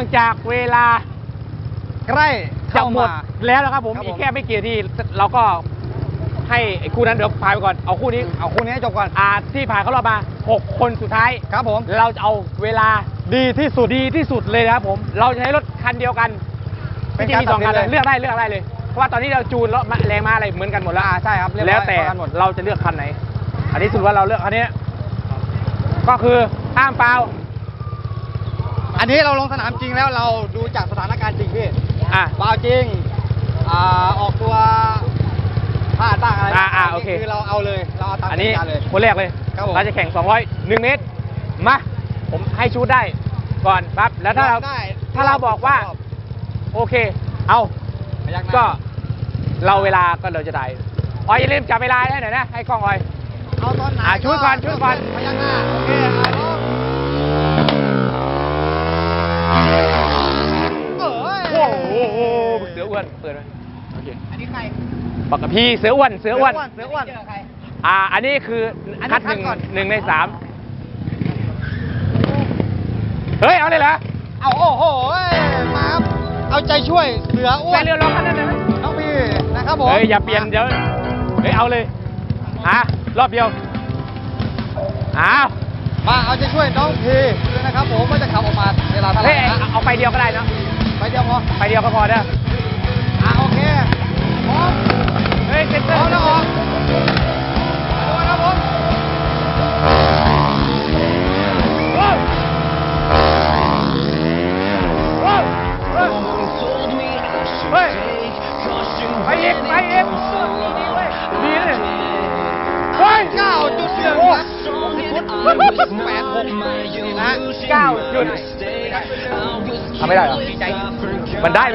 องจากเวลาใกล้จะเข้าหมดมา แล้วนะครับผมครับผม อีกแค่ไม่กี่นาทีเราก็ให้ไอ้คู่นั้นเดี๋ยวพายไปก่อนเอาคู่นี้เอาคู่นี้ให้จบก่อนอ่าที่ผ่านเข้ารอบมา 6 คนสุดท้าย ครับผม เราจะเอาเวลาดีที่สุดดีที่สุดเลยนะครับผม เราจะใช้รถคันเดียวกันเป็นจริงๆมีสองคันการตัดสินเลย เลือกได้เลือกได้เลย เพราะว่าตอนนี้เราจูนแล้วแรงมาอะไรเหมือนกันหมดแล้วอ่าใช่ครับเรียบร้อยแล้วแต่พอกันหมด เราจะเลือกคันไหน อันนี้สุดว่าเราเลือกคันนี้ ก็คือห้ามเปล่า อันนี้เราลงสนามจริงแล้วเราดูจากสถานการณ์จริงพี่อะเปล่าจริงอ่าออกตัวพลาดบ้างอะไรบ้างอ่าอ่าโอเค คือเราเอาเลย เราเอาตามอันนี้กติกาเลย คนแรกเลยครับผม เราจะแข่ง 200 1 เมตร มา ผมให้ชูดได้ก่อนปั๊บแล้วถ้าเรา ได้ถ้าเราบอกว่าโอเค เอา พยักหน้าก็เราเวลาก็เราจะได้ออยอย่าลืมจับเวลาให้หน่อยนะ ให้กล้องออย เอาตอนไหนอ่าช่วยก่อนช่วยก่อน พยักหน้าโอเคอะน้องเอ้ย โอ้โหเสืออ้วนเปิดไหมโอเคอันนี้ใครบอกกับพี่เสืออ้วนเสืออ้วนเสืออ้วนอ่า อันนี้คืออันนี้คัดหคัดนึ่งก่อนหนึ่งในสามเฮ้ย เอาเลยเหรอเอาโอ้โหเอ้ยมาครับเอาใจช่วยเสืออ้วใส่นเรือรอคันนั้นนะน้องพี่นะครับผมเฮ้ยอย่าเปลี่ยนเดี๋ยวเฮ้ยเอาเลยอะรอบเดียวอ้าว มาเอาใจช่วยน้องพีด้วยนะครับผมว่าจะขับออกมาเวลาเท่าไหเฮ้ร่ยนะเอาไปเดียวก็ได้เนาะไปเดียวพอไปเดียวก็พอเด้ออะโอเคพร้อมเฮ้ยเซ็นพเตอร้อมร์แล้วออก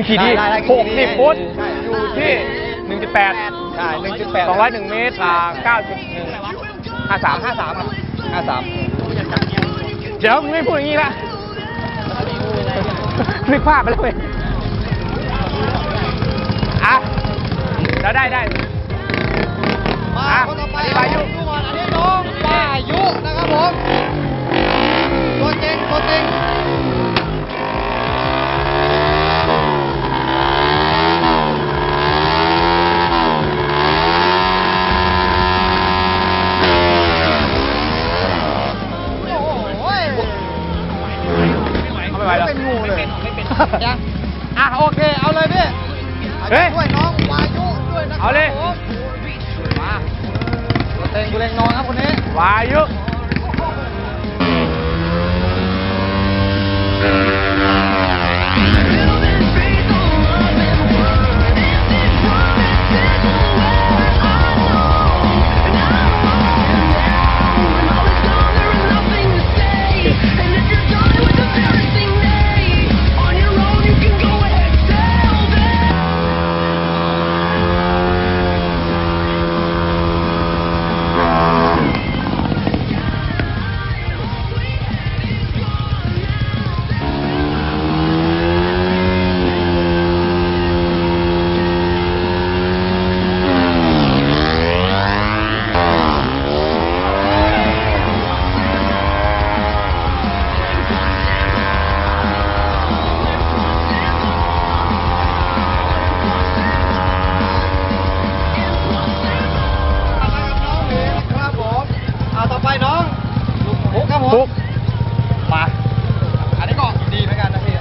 ขี่ดีได้ได้หกสิบฟุตใช่ อยู่ที่หนึ่งจุดแปดใช่หนึ่งจุดแปดสองร้อยหนึ่งเมตรอ่าเก้าจุดหนึ่งห้าสามห้าสามครับห้าสามเดี๋ยวมึงไม่พูดอย่างนี้ละนึกภาพไปแล้วเว้ยอะแล้วได้ได้ มาอะคนต่อไปอันนี้วายุ ดูก่อนอันนี้น้องวายุนะครับผมตัวจริงตัวจริง ไม่เป็นยังอะโอเค เอาเลยพี่เอาเฮ้ใจยช่วยน้องวายุด้วยนะครัเอาเลย ผมมาตัวเต็งตัวเล็งนอนครับคนนี้ วายุ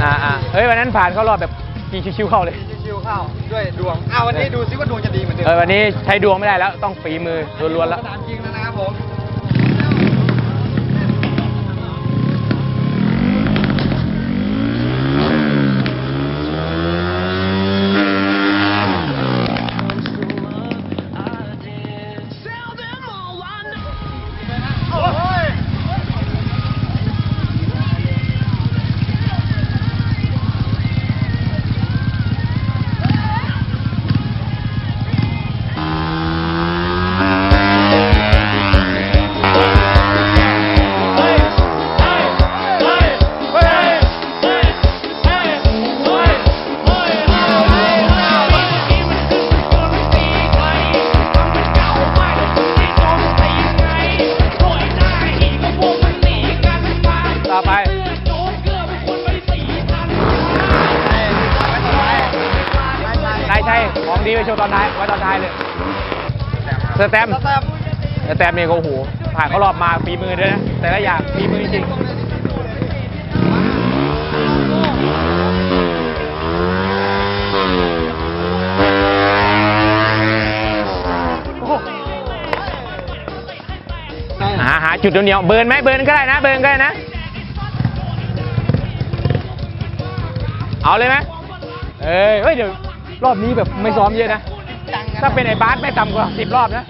อนกันนะพี่อ่าอ่าเฮ้ยวันนั้นผ่านเข้ารอบแบบกีชิวๆเข้าเลย ชิวๆเข้าด้วยดวงอ้าววันนี้ดูซิว่าดวงจะดีเหมือนเดิมเออวันนี้ใช้ดวงไม่ได้แล้วต้องฝีมือล้วนๆแล้ว สนามจริงแล้วนะครับผม แตมป์นี่ก็โอ้โหผ่านเขารอบมาฝีมือด้วยนะแต่ละอย่างฝีมือจริงหาหาจุดเหนียวเบิร์นไหมเบิร์นก็ได้นะ เบิร์นก็ได้นะ เอาเลยไหมเอ้ยเดี๋ยวรอบนี้แบบไม่ซ้อมเยอะนะ ถ้าเป็นไอ้บาสไม่ต่ำกว่าสิบรอบนะ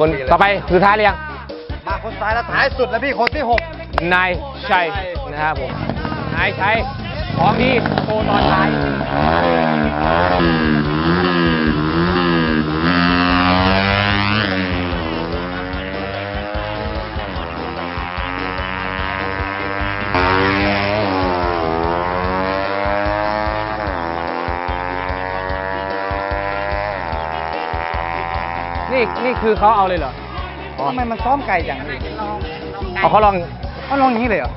คนต่อไปสุดท้ายหรือยังมาคนซ้ายแล้วท้ายสุดแล้วพี่คนที่หกนายชัยนะครับผมนายชัยของดีโชว์ตอนท้าย คือเขาเอาเลยเหรอทำไมมันซ้อมไกลจังพี่เอาเขาลองเขาลองอย่างนี้เลยเหรอ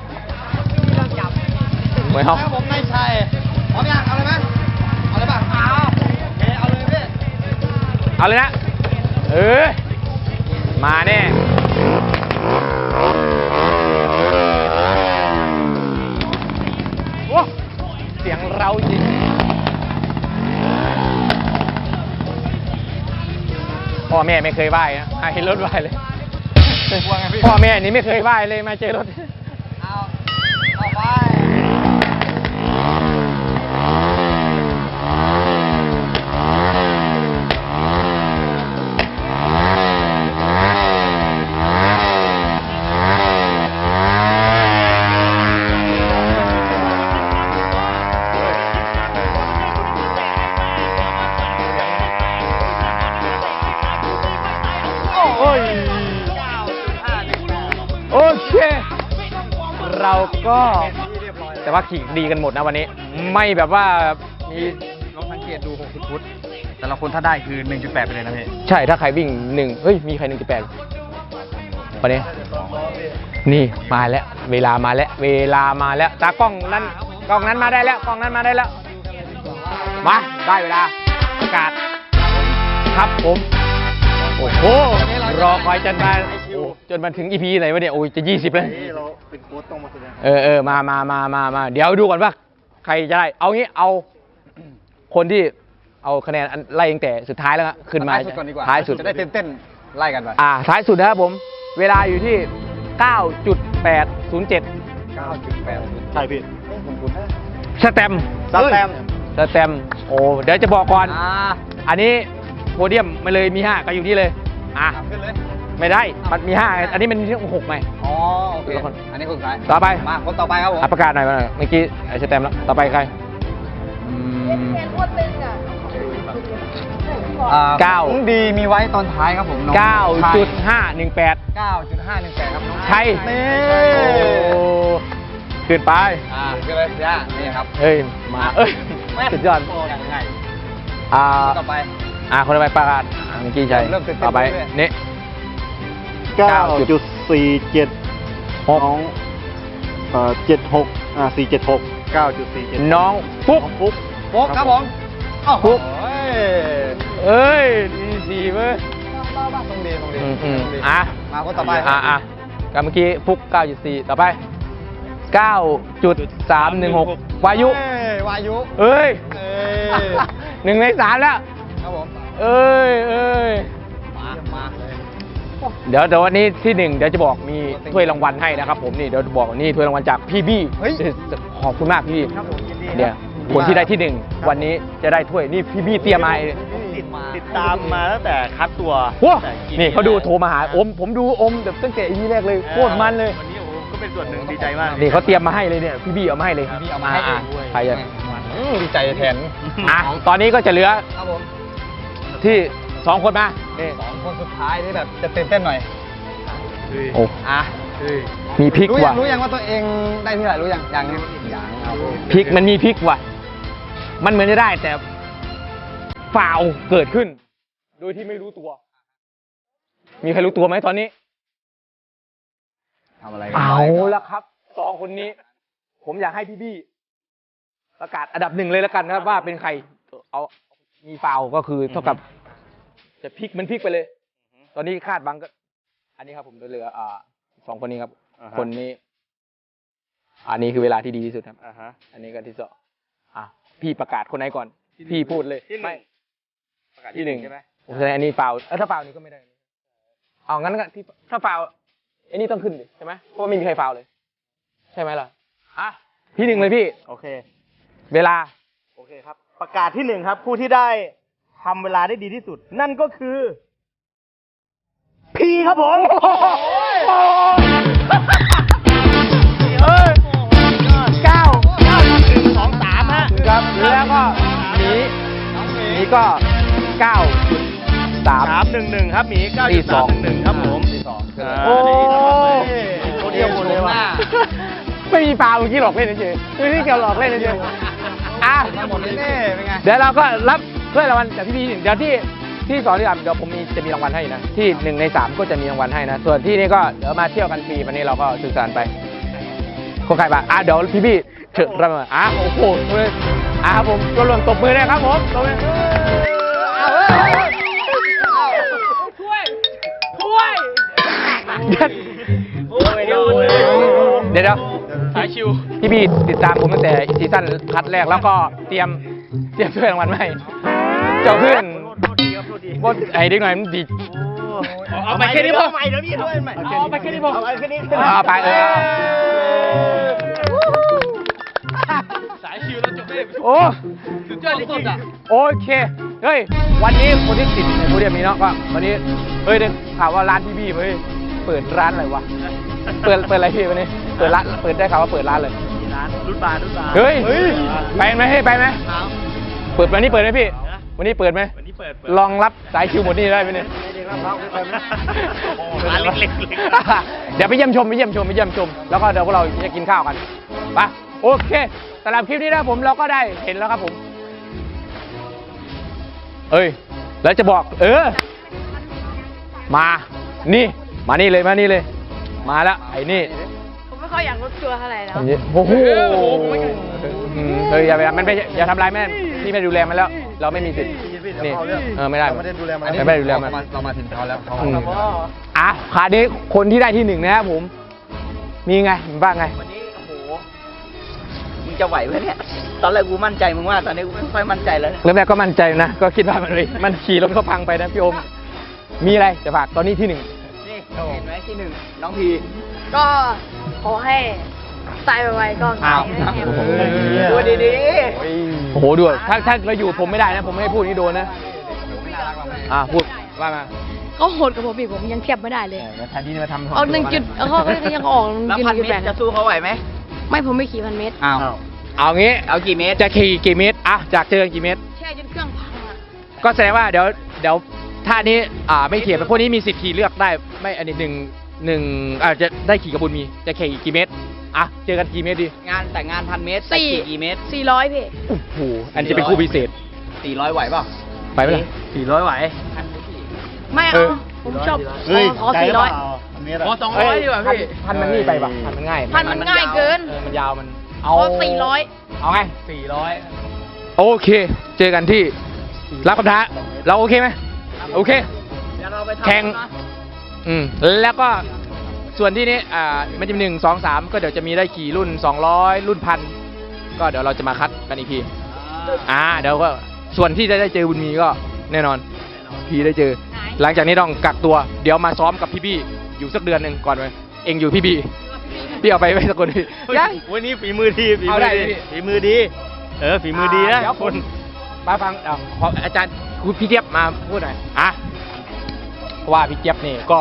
เหมือนเขาครับผมนายชัยพร้อมยังเอาเลยไหมเอาเลยป่ะเอาโอเคเอาเลยพี่เอาเลยนะเออมาแน่โอ้เสียงเราจริง พ่อแม่ไม่เคยไหว้นะให้รถไหว้เลยว่าไงพี่พ่อแม่นี่ไม่เคยไหว้เลยมาเจอรถ ว่าขี่ดีกันหมดนะวันนี้ ไม่แบบว่ามีลองสังเกตดู 60 ฟุต แต่ละคนถ้าได้คือ 1.8 ไปเลยนะพี่ ใช่ถ้าใครวิ่งหนึ่งเฮ้ย มีใครหนึ่งจุดแปดวันนี้ นี่มาแล้ว เวลามาแล้ว เวลามาแล้ว ตากล้องนั้นกล้องนั้นมาได้แล้วกล้องนั้นมาได้แล้ว มาได้เวลาประกาศครับผม โอ้โหรอคอยจนมาโอ้ จนมาถึงอีพีไหนวะเนี่ยโอ้ยจะยี่สิบแล้วเราเป็นโค้ชต้องมาแสดงเออเออมามามามามาเดี๋ยวดูก่อนว่าใครจะได้เอางี้เอาคนที่เอาคะแนนอันไล่ตั้งแต่สุดท้ายแล้วอะขึ้นมาท้ายสุดก่อนดีกว่าท้ายสุด จะได้เต้นๆไล่กันไปอ่าท้ายสุดนะครับผม เวลาอยู่ที่ 9.807 9.8ใช่พี่สแตมป์สแตมป์สแตมป์โอ้เดี๋ยวจะบอกก่อน อ่าอันนี้โพเดียมมาเลยมี5ก็อยู่นี่เลย อะ ขึ้นเลย ไม่ได้ มันมี5อันนี้มันมีหกไหม อ๋อโอเคคนละคนอันนี้คนสุดท้ายต่อไป มาคนต่อไปครับผมอะประกาศหน่อยว่าเมื่อกี้ไอ้สแตมป์แล้วต่อไปใครอืมอ่เก้า ของดีมีไว้ตอนท้ายครับผมน้อง9.518 9.518ครับน้องใช่นี่โอ้ขึ้นไป อ่าขึ้นเลยย่านี่ครับเฮ้ย มา เอ้ยสุดยอดยังไงอ่า ต่อไป อ่า คนต่อไปประกาศอ่าเมื่อกี้ใช่เริ่มตื่นเต้นต่อไปเรื่อยๆ นี่ เก้าจุดสี่เจ็ดหกน้องเอ่อเจ็ดหกอ่าสี่เจ็ดหกเก้าจุดสี่เจ็ดน้องฟุกฟุกโป๊กครับผมโอ้โหปุ๊บเอ้ยดีสีเว้ยต้องดีต้องดีอืมอืมต้องดีอะมาคนต่อไปคอะรับอะกับเมื่อกี้ฟุก 9.4 ต่อไป 9.316 วายุ เอ้ยวายุเอ้ยเอ้ยหนึ่งในสามแล้ว ครับผม เอ้ยเอ้ยมามา เดี๋ยวเดี๋ยววันนี้ที่หนึ่งเดี๋ยวจะบอกมีถ้วยรางวัลให้นะครับผมนี่เดี๋ยวจะบอกนี่ถ้วยรางวัลจากพี่บี้เฮ้ย ขอบคุณมากพี่บี้ครับผมยินดีเนี่ยคนที่ได้ที่หนึ่งวันนี้จะได้ถ้วยนี่พี่บี้เตรียมมาเองติดติดตามมาตั้งแต่คัดตัวว้าแต่กี่นี่เขาดูปีโทรมาหาอม ผมดูอมแบบตั้งแต่อีพีแรกเลยโคตรมันเลย วันนี้โอ้โหก็ไปเป็นส่วนหนึ่งดีใจมากนี่เขาเตรียมมาให้เลยเนี่ยพี่บี้เอามาให้เลยพี่บี้เอามาให้เองด้วยใครจะดีใจแทนอะตอนนี้ก็จะเหลือครับผมที่สองคนมานี่สอง คนสุดท้ายนี่แบบจะตื่นเต้นหน่อยโอ้อะมีพริกรู้ยัว่ะงรู้ยังว่าตัวเองได้ที่ไหนรู้ยังยังยังยังเอาพริกมันมีพริกว่ะ มันเหมือนจะได้แต่ฟาวเกิดขึ้น โดยที่ไม่รู้ตัว มีใครรู้ตัวไหมตอนนี้ ทำอะไรเอาละครับสองคนนี้ ผมอยากให้พี่บี้ประกาศอันดับหนึ่งเลยแล้วกันครับว่าเป็นใคร เอามีฟาวก็คือเท่ากับ จะพลิกมันพลิกไปเลย ตอนนี้คาดบังก็ อันนี้ครับผมเหลือ อ่าสองคนนี้ครับ อ่าฮะ คนนี้ อันนี้คือเวลาที่ดีที่สุดครับ อ่าฮะ อันนี้ก็ที่สองอะพี่ประกาศคนไหนก่อน พี่พูดเลยที่หนึ่งไม่ประกาศที่หนึ่งใช่ไหมผมแสดงอันนี้ฟาวเออถ้าฟาวนี้ก็ไม่ได้เอางั้นก็ที่ถ้าฟาวอันนี้ต้องขึ้นดิใช่ไหมเพราะว่าไม่มีใครฟาวเลย ใช่ไหมล่ะอะพี่หนึ่งเลยพี่ โอเค เวลา โอเคครับ ประกาศที่หนึ่งครับ ผู้ที่ได้ทำเวลาได้ดีที่สุด นั่นก็คือ พีครับผมเอ้ยเก้าเก้าหนึ่งสองสามฮะครับแล้วก็หมีหมีก็เก้าจุดสามสามหนึ่งหนึ่งครับหมีเก้าที่จุดสสาอมงหนึ่งหนึ่งครับผมที่สองอ่าโอ้ยโคตรเดียวหมดเลยว่ะไม่มีฟาวเมื่อกี้หลอกเล่นเฉยๆไม่มีเกี่ยวหลอกเล่นเฉยๆอะหมดเลยนี่เป็นไงเดี๋ยวเราก็รับถ้วยรางวัลจากพี่พีหนึ่งเดี๋ยวที่ ที่สองที่สามเดี๋ยวผมมีจะมีรางวัลให้นะ ที่หนึ่งในสามก็จะมีรางวัลให้นะ ส่วนที่นี่ก็เดี๋ยวมาเที่ยวกันฟรีวันนี้เราก็สื่อสารไปคนใครบ้างอะเดี๋ยวพี่พี่เชิญรับมาอะโอ้โหเลยอะครับผมรวมๆตบมือเลยครับผมตบมือเอาเฮ้ยเอาถ้วยถ้วยเดี๋ยวโอ้ยเดี๋ยวเดี๋ยวเดี๋ยวสายชิวพี่พี่ติดตามผมตั้งแต่ซีซั่นคัดแรกแล้วก็เตรียมเตรียมถ้วยรางวัลมาให้เจ้าเพื่อน โทษทีครับโทษทีบนไอ้เด็กหน่อยมันดีเอาไปแค่นี้พอใหม่เดี๋ยวนี้ด้วยใหม่เอาไปแค่นี้พอเอาไปแค่นี้เอาไปเออสายชิวแล้วจบได้โอ้สุดยอดจริงๆอะโอเคเฮ้ยวันนี้คนที่ติดในโพเดียมนี้เนาะก็วันนี้เฮ้ยได้ข่าวว่าร้านพี่บี้เฮ้ยเปิดร้านอะไรวะเปิดเปิดอะไรพี่วันนี้เปิดร้านเปิดได้ข่าวว่าเปิดร้านเลยร้านรุ่นบาร์รุ่นบาร์เฮ้ยไปไหมเฮ้ยไปไหไหมเปิดวันนี้เปิดไหมพี่ วันนี้เปิดไหมวันนี้เปิดเปิดลองรับสายคิวหมดนี่ได้ไหมเนี่ยไม่ได้รับรับไม่ไปไหมโอ้โหร้านเล็กๆเลยเดี๋ยวไปเยี่ยมชมไปเยี่ยมชมไปเยี่ยมชม แล้วก็เดี๋ยวพวกเราจะกินข้าวกันไปโอเคสำหรับคลิปนี้นะครับผมเราก็ได้เห็นแล้วครับผม เอ้ย แล้วจะบอก เออ มา นี่ มานี่เลยมานี่เลย มาแล้วไอ้นี่ผมไม่ค่อยอยากลดตัวเท่าไหร่แล้วโอ้โหอืมเฮ้ยอย่าไปมันไม่อย่าทำร้ายแม่พี่ไม่ดูแลมันแล้ว เราไม่มีสิทธิ์นี่เออไม่ได้เราไม่ได้ดูแลมันไม่ได้ดูแลมันเรามาถึงเขาแล้วเขาอืมอะคราวนี้คนที่ได้ที่หนึ่งนะครับผม มีไงมีบ้างไงวันนี้โอ้โหมึงจะไหวไหมเนี่ยตอนแรกกูมั่นใจมึงว่าตอนนี้กูไม่ค่อยมั่นใจแล้วเนี่ยเริ่มแรกก็มั่นใจนะก็คิดว่ามันเลยมันขี่รถเขาพังไปนะพี่โอมมีอะไรจะฝากตอนนี้ที่หนึ่งนี่เห็นไหมที่หนึ่งน้องพีก็ขอให้ ตายไวๆก็อ้าวให้โอ้โหดูดีโอ้โหด้วยถ้าถ้าเราอยู่ผมไม่ได้นะ ผมไม่ให้พูดอย่างนี้โดนนะ อะพูดว่ามาเขาโหดกับผมอีกผมยังเทียบไม่ได้เลย แทนที่จะมาทำเอาหนึ่งจุดเอาเขาก็ยังออกๆแล้วจุดพันจุดเมแปตดรจะสู้เขาไหวไหมไม่ผมไม่ขี่พันเมตรอ้าวเอางี้เอากี่เมตรจะขี่กี่เมตรอะจากเจอกันกี่เมตร แช่จนเครื่องพังอะก็แสดงว่าเดี๋ยวเดี๋ยวท่านี้อ่าไม่เขียนพวกนี้มีสิทธิ์ขี่เลือกได้ไม่อันนี้หนึ่งหนึ่งอาจจะได้ขี่กระบุญมีจะขี่กี่เมตร อะ เจอกันกี่เมตรดีงานแต่งงานพันเมตรแต่สี่ขี่กี่เมตร สี่ร้อยพี่โอ้โหอันนี้จะเป็นคู่พิเศษ สี่ร้อยไหวเปล่าไปไหมล่ะ สี่ร้อยไหว ไม่เอเอาอ ผมชอบเฮ้ยขอสี่ร้อยขอสองเอ้ยพันมันนี่ไปปะพันมันง่ายพันมันง่ายเกินเออมันยาวมัน ขอสี่ร้อย เอาไงสี่ร้อย โอเค เจอกันที่รับคำท้า เราโอเคไหม โอเคเดี๋ยวเราไปทำแข่งนะอืม แล้วก็ ส่วนที่นี้อ่ามันจะมีหนึ่งสองสามก็เดี๋ยวจะมีได้ขี่รุ่น 200 รุ่นพันก็เดี๋ยวเราจะมาคัดกันอีกทีอ่าเดี๋ยวก็ส่วนที่จะได้เจอบุญมีก็แน่นอนพี่ได้เจอ หลังจากนี้ต้องกักตัว เดี๋ยวมาซ้อมกับพี่บี้อยู่สักเดือนหนึ่งก่อนไปเองอยู่พี่บี้พี่เอาไปไว้สักคนพี่ยังวันนี้ฝีมือดีฝีเอามืได้อดีพี่ฝีมือดี เออฝีมือดีนะเดี๋ยวคผมนมาฟังเอาขออาจารย์คุณพี่เจี๊ยบมาพูดหน่อยอะ ว่าพี่เจี๊ยบนี่ก็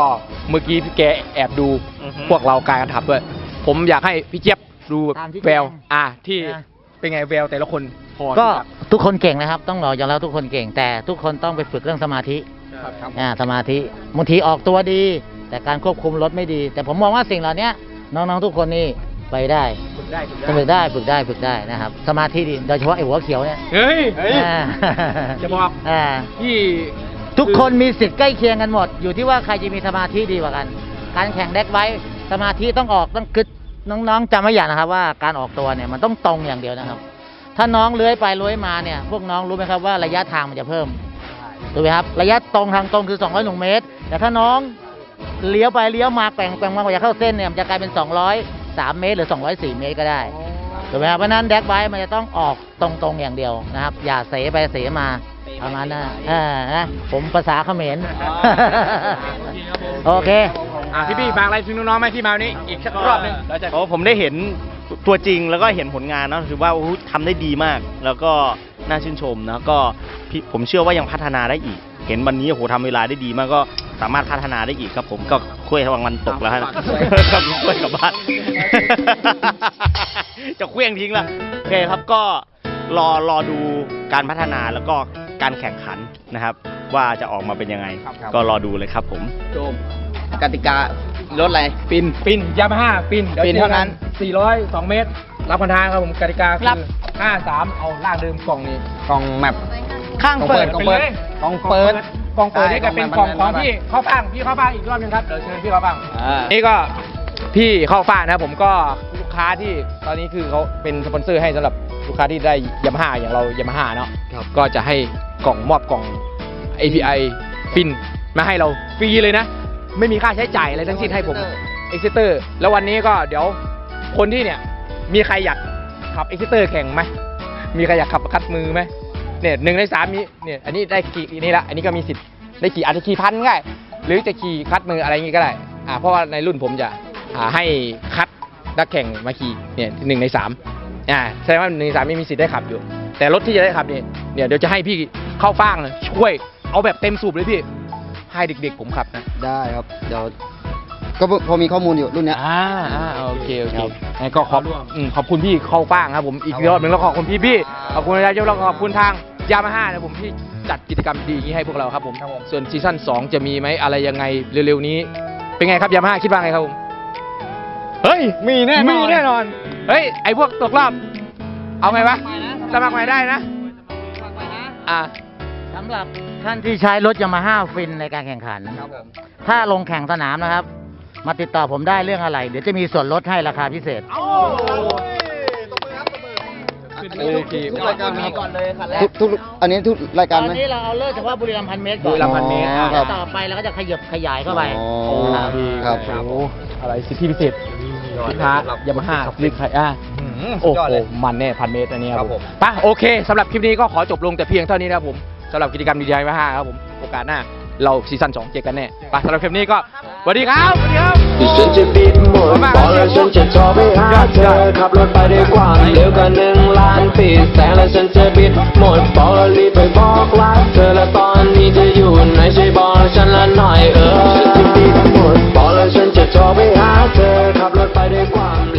เมื่อกี้พี่แกแอบดูอือฮึพวกเราการกระทำด้วย ผมอยากให้พี่เจี๊ยบดูตามที่แววแจ้งอ่าที่นะ เป็นไงแววแต่ละคนพอก็ที่จะทุกคนเก่งนะครับ ต้องบอกอย่างแล้วทุกคนเก่ง แต่ทุกคนต้องไปฝึกเรื่องสมาธิครับ อ่าสมาธิบางทีออกตัวดี แต่การควบคุมรถไม่ดี แต่ผมมองว่าสิ่งเหล่านี้น้องๆทุกคนนี่ไปได้ฝึกได้ฝึกฝึกได้ฝึกได้ฝึกได้นะครับ สมาธิดีโดยเฉพาะไอ้หัวเขียวเนี่ยเฮ้ย อ่าจะบอก อ่าพี่ ทุกคนมีสิทธิ์ใกล้เคียงกันหมด อยู่ที่ว่าใครจะมีสมาธิดีกว่ากัน การแข่งเด็กไว้สมาธิต้องออกต้องคือน้องๆจำไว้อย่างนะครับ ว่าการออกตัวเนี่ยมันต้องตรงอย่างเดียวนะครับ ถ้าน้องเลื้อยไปเลื้อยมาเนี่ย พวกน้องรู้ไหมครับว่าระยะทางมันจะเพิ่มถูกไหมครับระยะตรงทางตรงคือ201เมตร แต่ถ้าน้องเลี้ยวไปเลี้ยวมาแกว่งแกว่งมากว่าจะเข้าเส้นเนี่ยมันจะกลายเป็น 203 เมตร หรือ 204 เมตรก็ได้ถูกไหมครับเพราะฉะนั้นแดกไว้มันจะต้องออกตรงๆอย่างเดียวนะครับ อย่าเสไปเสมา ประมาณนั้นนะอ่านะผมภาษาเขมร โอเค อะพี่พี่ฝากอะไรถึงน้องๆไหมที่มาวันนี้อีกสักรอบหนึงเราจะ เพราะผมได้เห็นตัวจริงแล้วก็เห็นผลงานเนอะถือว่าโอ้โหทำได้ดีมาก แล้วก็น่าชื่นชมนะก็พี่ผมเชื่อว่ายังพัฒนาได้อีก เห็นวันนี้โอ้โหทำเวลาได้ดีมากก็สามารถพัฒนาได้อีกครับ ผมก็คุยรางวัลตกแล้วฮะฝากถ้วยกับคุยกลับบ้าน จะเคลี้ยงทิ้งละโอเคครับก็รอรอดู การพัฒนาแล้วก็การแข่งขันนะครับ ว่าจะออกมาเป็นยังไงก็รอดูเลยครับผม โจมกติการถอะไรปิน ปินยามาฮ่าปินปินเท่านั้น 402 เมตร รับพันทางครับผมกติกาคือ53 เอาล่างเดิมกล่องนี้ กล่องแมป ข้างเปิด กล่องเปิด กล่องเปิดกล่องเปิดนี่ก็เป็นกล่องของพี่เข้าฟังพี่เข้าฟังอีกรอบหนึงครับเดี๋ยวเชิญพี่เข้าฟังนี่ก็พี่เข้าฟ้างนะครับผมก็ลูกค้าที่ตอนนี้คือเขาเป็นสปอนเซอร์ให้สำหรับ ลูกค้าที่ได้ยามาฮ่าอย่างเรายามาฮ่าเนาะก็จะให้กล่องมอบกล่อง API ฟินมาให้เราฟรีเลยนะ ไม่มีค่าใช้จ่ายอะไรทั้งสิ้นให้ผมเอ็กซิเตอร์แล้ววันนี้ก็เดี๋ยวคนที่เนี่ยมีใครอยากขับเอ็กซิเตอร์แข่งไหมมีใครอยากขับคัดมือไหมเนี่ยหนึ่งในสามมีเนี่ยอันนี้ได้ขี่นี่ละอันนี้ก็มีสิทธิ์ได้ขี่อาจจะขี่พันก็ได้หรือจะขี่คัดมืออะไรอย่างงี้ก็ได้อ่าเพราะว่าในรุ่นผมจะอ่าให้คัดนักแข่งมาขี่เนี่ยหนึ่งในสาม อ่าแสดงว่าหนึ่งในสามไม่มีสิทธิ์ได้ขับอยู่ แต่รถที่จะได้ขับเนี่ยเนี่ยเดี๋ยวจะให้พี่เข้าฟ้างเลยช่วยเอาแบบเต็มสูบเลยพี่ให้เด็กๆผมขับนะได้ครับเดี๋ยวก็พอมีข้อมูลอยู่รุ่นเนี้ย อ่าอ่าโอเคโอเคครับงั้นก็ขอบอืมขอบคุณพี่เข้าฟ้างครับผมอีกรอบหนึ่งแล้วขอบคุณพี่พี่ขอบคุณอาจารย์แล้วก็ขอบคุณทางยามาฮ่านะผมที่จัดกิจกรรมดีอย่างนี้ให้พวกเราครับผม ส่วนซีซั่น2 จะมีไหมอะไรยังไงเร็วๆนี้ เป็นไงครับยามาฮ่าคิดว่าไงครับผมเฮ้ย มีแน่มีแน่นอน เฮ้ย ไอพวกตกรอบ เอาไงวะ สมัครใหม่ได้นะ อ่า สำหรับท่านที่ใช้รถยามาฮ่าฟินในการแข่งขันถ้าลงแข่งสนามนะครับ มาติดต่อผมได้เรื่องอะไร เดี๋ยวจะมีส่วนลดให้ราคาพิเศษ โอเคทุกรายการครับก่อนเลยคันแรทุกกทุกอันนี้ทุกรายตการอนไหม นี้เราเอาเลิกเฉพาะบุรีรัมย์พันเมตรก่อนบุรีรัมย์พันเมตรอ๋อแล้วต่อไปเราก็จะขยับขยายเข้าไป อ๋อครับครับโอ้โหอะไรสิทธิพิเศษ สินค้ายามาฮ่าลิขายอะโอ้โหมันแน่พันเมตรอันนี้ครับผมไปะโอเคสำหรับคลิปนี้ก็ขอจบลงแต่เพียงเท่านี้นะครับผมสำหรับกิจกรรมดีๆยามาฮ่าครับผมโอกาสหน้าเราซีซั่น2เจอกันแน่ไปสำหรับคลิปนี้ก็สวัสดีครับสวัสดีครับ บอกเลยฉันจะโทรไปหาเธอขับรถไปด้วยความเร็วกันหนึ่งล้านปีแสงและฉันจะบิดหมดบอกเลยรีบไปบอกรักเธอและตอนนี้จะอยู่ไหนช่วยบอกฉันละหน่อยเออฉันจะบิดหมดบอกเลยฉันจะโทรไปหาเธอขับรถไปด้วยความ